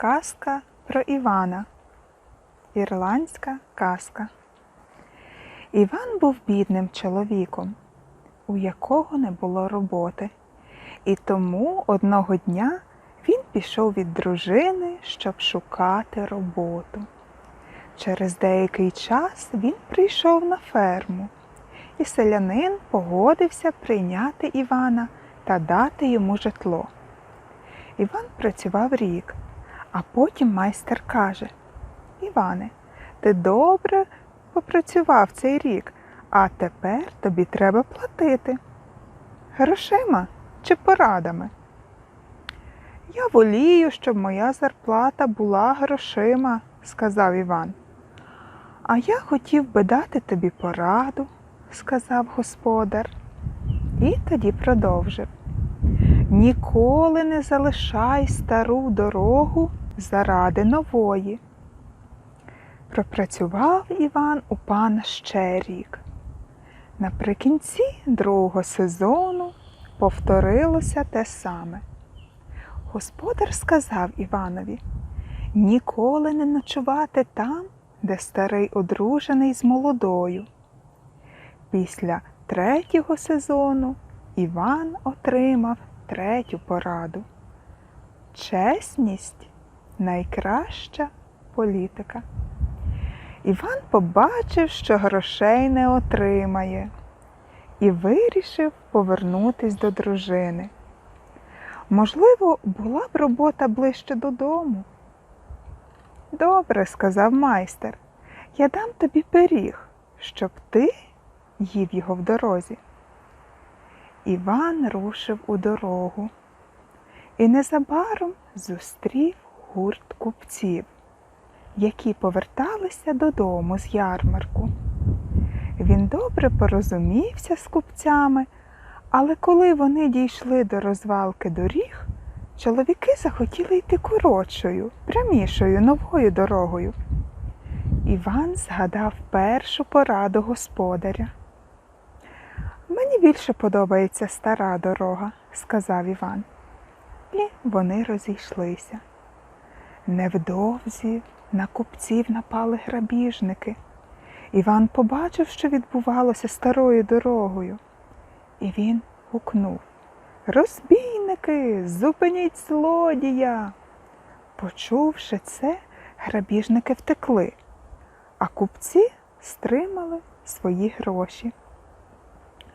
Казка про Івана. Ірландська казка. Іван був бідним чоловіком, у якого не було роботи. І тому одного дня він пішов від дружини, щоб шукати роботу. Через деякий час він прийшов на ферму, і селянин погодився прийняти Івана та дати йому житло. Іван працював рік, а потім майстер каже: Іване, ти добре попрацював цей рік, а тепер тобі треба платити. Грошима чи порадами? Я волію, щоб моя зарплата була грошима, сказав Іван. А я хотів би дати тобі пораду, сказав господар. І тоді продовжив. Ніколи не залишай стару дорогу заради нової. Пропрацював Іван у пана ще рік. Наприкінці другого сезону повторилося те саме. Господар сказав Іванові ніколи не ночувати там, де старий одружений з молодою. Після третього сезону Іван отримав третю пораду. Чесність найкраща політика. Іван побачив, що грошей не отримає, і вирішив повернутись до дружини. Можливо, була б робота ближче додому. Добре, сказав майстер, я дам тобі пиріг, щоб ти їв його в дорозі. Іван рушив у дорогу і незабаром зустрів гурт купців, які поверталися додому з ярмарку. Він добре порозумівся з купцями, але коли вони дійшли до розвалки доріг, чоловіки захотіли йти коротшою, прямішою новою дорогою. Іван згадав першу пораду господаря. Мені більше подобається стара дорога, сказав Іван. І вони розійшлися. Невдовзі на купців напали грабіжники. Іван побачив, що відбувалося старою дорогою, і він гукнув Розбійники, зупиніть злодія. Почувши це, грабіжники втекли, а купці стримали свої гроші.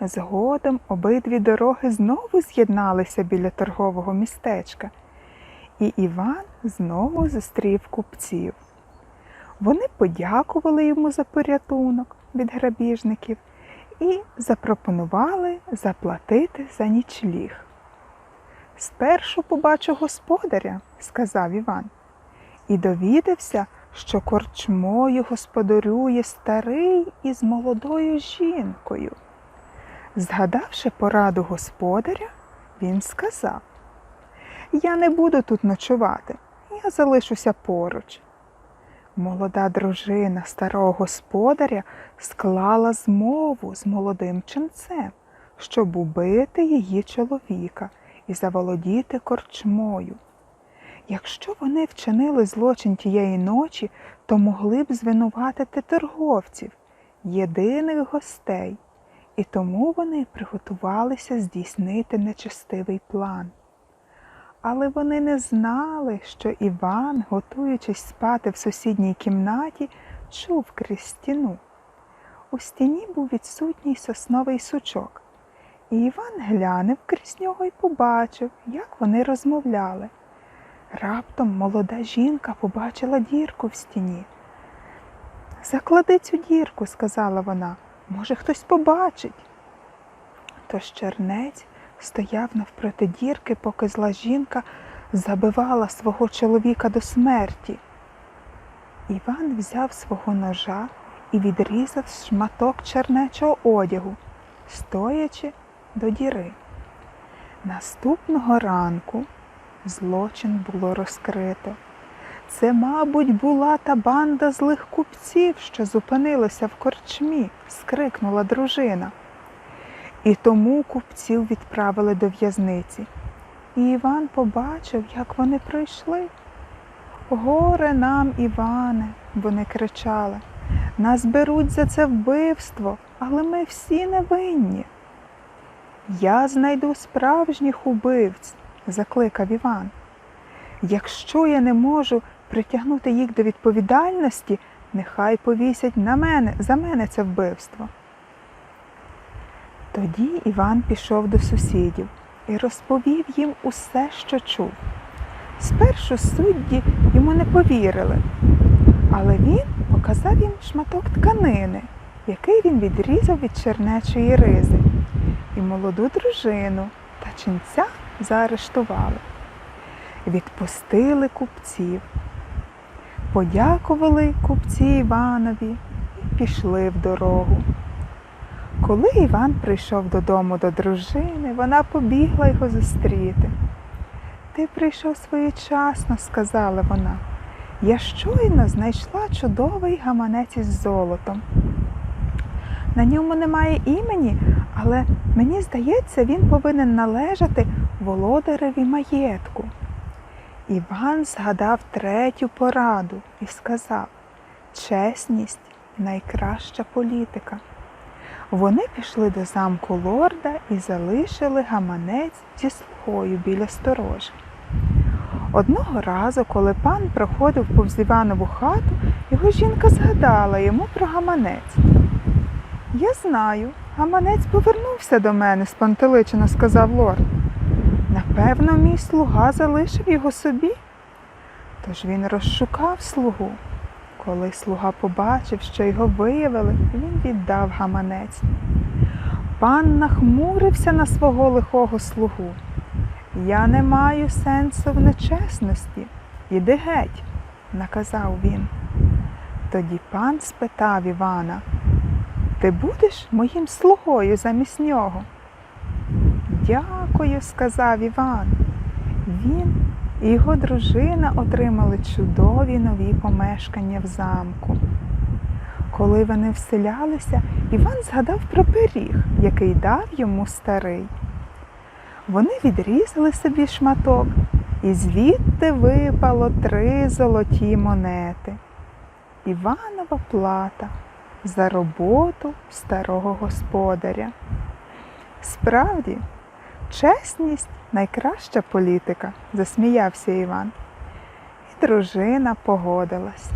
Згодом обидві дороги знову з'єдналися біля торгового містечка, і Іван знову зустрів купців. Вони подякували йому за порятунок від грабіжників і запропонували заплатити за нічліг. Спершу побачу господаря, сказав Іван, і довідався, що корчмою господарює старий із молодою жінкою. Згадавши пораду господаря, він сказав Я не буду тут ночувати, я залишуся поруч. Молода дружина старого господаря склала змову з молодим ченцем, щоб убити її чоловіка і заволодіти корчмою. Якщо вони вчинили злочин тієї ночі, то могли б звинуватити торговців, єдиних гостей, і тому вони приготувалися здійснити нечестивий план. Але вони не знали, що Іван, готуючись спати в сусідній кімнаті, чув крізь стіну. У стіні був відсутній сосновий сучок, і Іван глянув крізь нього і побачив, як вони розмовляли. Раптом молода жінка побачила дірку в стіні. Заклади цю дірку, сказала вона, може, хтось побачить. Тож чернець стояв навпроти дірки, поки зла жінка забивала свого чоловіка до смерті. Іван взяв свого ножа і відрізав шматок чернечого одягу, стоячи до діри. Наступного ранку злочин було розкрито. Це, мабуть, була та банда злих купців, що зупинилася в корчмі, скрикнула дружина. І тому купців відправили до в'язниці. І Іван побачив, як вони пройшли. Горе нам, Іване, вони кричали. Нас беруть за це вбивство, але ми всі невинні. Я знайду справжніх убивць, закликав Іван. Якщо я не можу притягнути їх до відповідальності, нехай повісять на мене за мене це вбивство. Тоді Іван пішов до сусідів і розповів їм усе, що чув. Спершу судді йому не повірили, але він показав їм шматок тканини, який він відрізав від чернечої ризи, і молоду дружину та ченця заарештували. Відпустили купців, подякували купці Іванові і пішли в дорогу. Коли Іван прийшов додому до дружини, вона побігла його зустріти. Ти прийшов своєчасно, сказала вона. Я щойно знайшла чудовий гаманець із золотом. На ньому немає імені, але мені здається, він повинен належати володареві маєтку. Іван згадав третю пораду і сказав чесність найкраща політика. Вони пішли до замку лорда і залишили гаманець зі слугою біля сторожі. Одного разу, коли пан проходив повз Іванову хату, його жінка згадала йому про гаманець. Я знаю, гаманець повернувся до мене, спантеличено сказав лорд. Напевно, мій слуга залишив його собі. Тож він розшукав слугу. Коли слуга побачив, що його виявили, він віддав гаманець. Пан нахмурився на свого лихого слугу. Я не маю сенсу в нечесності. Іди геть, наказав він. Тоді пан спитав Івана, ти будеш моїм слугою замість нього? Дякую, сказав Іван. Він і його дружина отримали чудові нові помешкання в замку. Коли вони вселялися, Іван згадав про пиріг, який дав йому старий. Вони відрізали собі шматок, і звідти випало три золоті монети. Іванова плата за роботу старого господаря. Справді, чесність найкраща політика, засміявся Іван. І дружина погодилась.